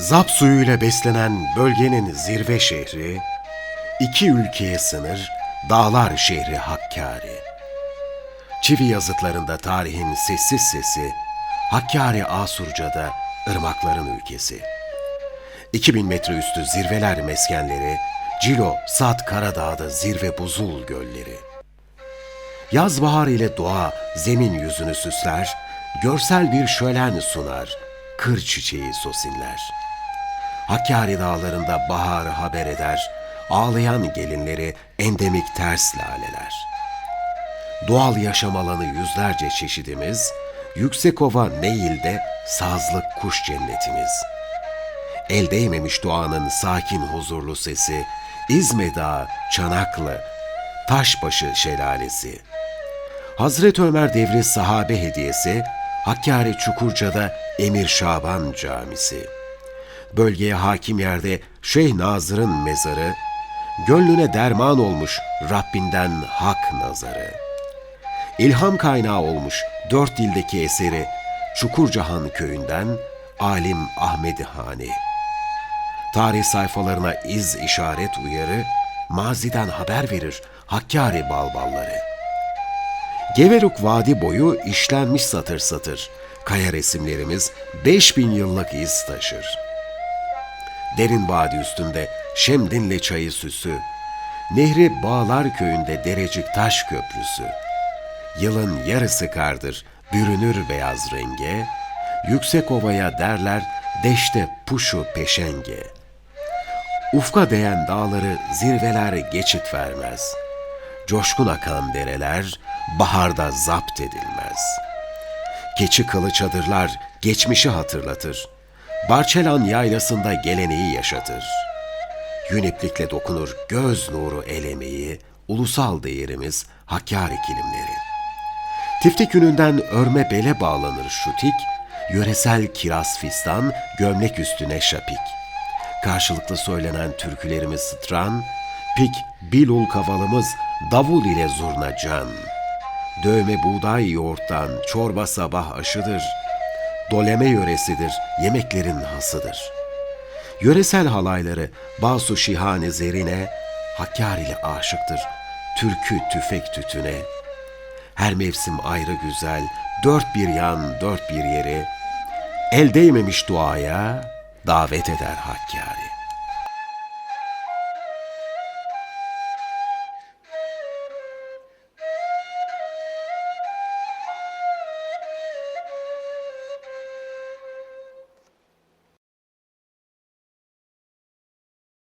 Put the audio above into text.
Zap suyuyla beslenen bölgenin zirve şehri, iki ülkeye sınır, dağlar şehri Hakkari. Çivi yazıtlarında tarihin sessiz sesi, Hakkari Asurca'da ırmakların ülkesi. 2000 metre üstü zirveler meskenleri, Cilo, Sat Karadağ'da zirve buzul gölleri. Yaz bahar ile doğa zemin yüzünü süsler, görsel bir şölen sunar, kır çiçeği sosinler. Hakkari dağlarında baharı haber eder, ağlayan gelinleri endemik ters laleler. Doğal yaşam alanı yüzlerce çeşidimiz, Yüksekova Neil'de sazlık kuş cennetimiz. El değmemiş doğanın sakin huzurlu sesi, İzme Dağı, Çanaklı, Taşbaşı Şelalesi. Hazreti Ömer devri sahabe hediyesi, Hakkari Çukurca'da Emir Şaban Camisi. Bölgeye hakim yerde Şeyh Nazır'ın mezarı, gönlüne derman olmuş Rabbinden hak nazarı. İlham kaynağı olmuş dört dildeki eseri Çukurcahan köyünden Alim Ahmedi Hani. Tarih sayfalarına iz işaret uyarı, maziden haber verir Hakkari balbalları. Geveruk Vadi boyu işlenmiş satır satır. Kaya resimlerimiz 5000 yıllık iz taşır. Derin vadi üstünde Şemdinli çayı süsü, Nehri Bağlar köyünde Derecik Taş Köprüsü. Yılın yarısı kardır, bürünür beyaz renge, Yüksek ovaya derler, deşte puşu peşenge. Ufka değen dağları zirveler geçit vermez. Coşkun akan dereler baharda zapt edilmez. Keçi kılı çadırlar geçmişi hatırlatır. Barçelan yaylasında geleneği yaşatır. Yüniplikle dokunur göz nuru elemeyi, ulusal değerimiz Hakkari kilimleri. Tiftik yününden örme bele bağlanır şutik, yöresel kiraz fistan, gömlek üstüne şapik. Karşılıklı söylenen türkülerimiz sıtran, pik bilul kavalımız davul ile zurna can. Dövme buğday yoğurttan çorba sabah aşıdır. Doleme yöresidir, yemeklerin hasıdır. Yöresel halayları Basu Şihane Zerine, Hakkari'li aşıktır, türkü tüfek tütüne. Her mevsim ayrı güzel, dört bir yan, dört bir yeri, el değmemiş duaya davet eder Hakkari.